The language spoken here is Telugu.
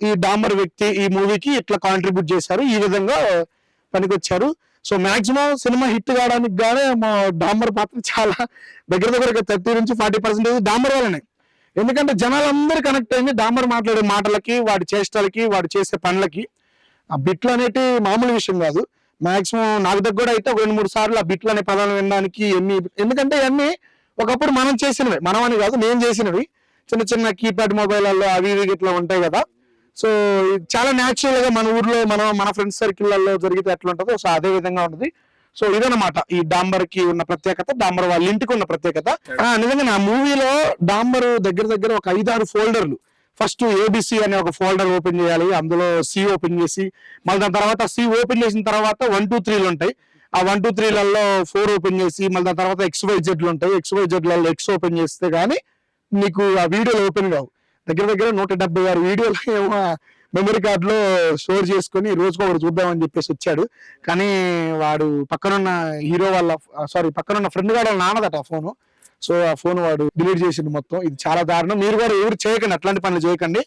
ఈ డాంబర్ వ్యక్తి ఈ మూవీకి ఇట్లా కాంట్రిబ్యూట్ చేశారు. ఈ విధంగా పనికొచ్చారు. సో మాక్సిమం సినిమా హిట్ కావడానికి గానే మా డాంబర్ పాత్ర చాలా దగ్గర దగ్గర థర్టీ నుంచి ఫార్టీ పర్సెంటేజ్ డాంబర్ వల్లనే. ఎందుకంటే జనాలందరూ కనెక్ట్ అయింది డామర్ మాట్లాడే మాటలకి వాడి చేష్టలకి వాడు చేసే పనులకి. ఆ బిట్లు అనేటి మామూలు విషయం కాదు. మాక్సిమం నాకు దగ్గర కూడా అయితే ఒక రెండు మూడు సార్లు ఆ బిట్లు అనే పదాలు వినడానికి ఎన్ని ఎందుకంటే ఇవన్నీ ఒకప్పుడు మనం చేసినవి. మనం అని కాదు నేను చేసినవి. చిన్న చిన్న కీప్యాడ్ మొబైల్లో అవి ఇవి ఇట్లా ఉంటాయి కదా. సో చాలా న్యాచురల్గా మన ఊర్లో మన మన ఫ్రెండ్స్ సర్కిల్లలో జరిగితే ఎట్లా ఉంటుందో సో అదే విధంగా ఉంటుంది. సో ఇదన్నమాట ఈ డాంబర్కి ఉన్న ప్రత్యేకత డాంబర్ వాళ్ళ ఇంటికి ఉన్న ప్రత్యేకత. నిజంగా నా మూవీలో డాంబర్ దగ్గర దగ్గర ఒక ఐదారు ఫోల్డర్లు. ఫస్ట్ ఏబిసి అనే ఒక ఫోల్డర్ ఓపెన్ చేయాలి అందులో సి ఓపెన్ చేసి మళ్ళీ దాని తర్వాత సి ఓపెన్ చేసిన తర్వాత వన్ టూ త్రీలు ఉంటాయి. ఆ వన్ టూ త్రీలలో ఫోర్ ఓపెన్ చేసి మళ్ళీ దాని తర్వాత ఎక్స్ వై జెడ్లు ఉంటాయి. ఎక్స్ వై జెడ్లలో ఎక్స్ ఓపెన్ చేస్తే గానీ నీకు ఆ వీడియోలు ఓపెన్ కావు. దగ్గర దగ్గర నూట డెబ్బై ఆరు వీడియోలు ఏమో మెమరీ కార్డులో స్టోర్ చేసుకుని రోజుకు ఒకటి చూద్దామని చెప్పేసి వచ్చాడు. కానీ వాడు పక్కనున్న హీరో వాళ్ళ సారీ పక్కనున్న ఫ్రెండ్ గారు వాళ్ళ నాన్నదట ఆ ఫోను సో ఆ ఫోన్ వాడు డిలీట్ చేసిండు మొత్తం. ఇది చాలా దారుణం. మీరు కూడా ఎవరు చేయకండి. అట్లాంటి పనులు చేయకండి.